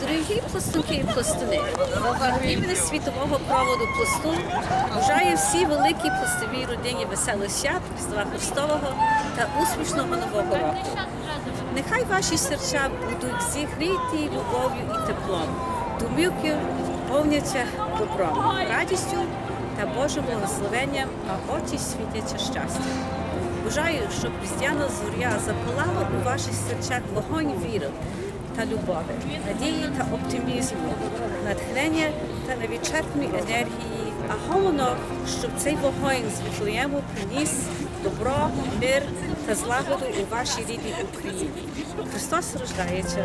Дорогі пластунки і пластуни, імені світового проводу пластун бажаю всі великі пластовій родині веселих свят, Різдва Христового та успішного нового року. Нехай ваші серця будуть зігріті любов'ю і теплом, думівки повняться добром, радістю та Божим благословенням, а очі світяться щастям. Бажаю, щоб різдвяна зоря запалала у ваших серцях вогонь віри та любові, надії та оптимізму, натхнення та невідчерпної енергії, а головно, щоб цей вогонь з Віфлеєму приніс добро, мир та злагоду у вашій рідній Україні. Христос рождається.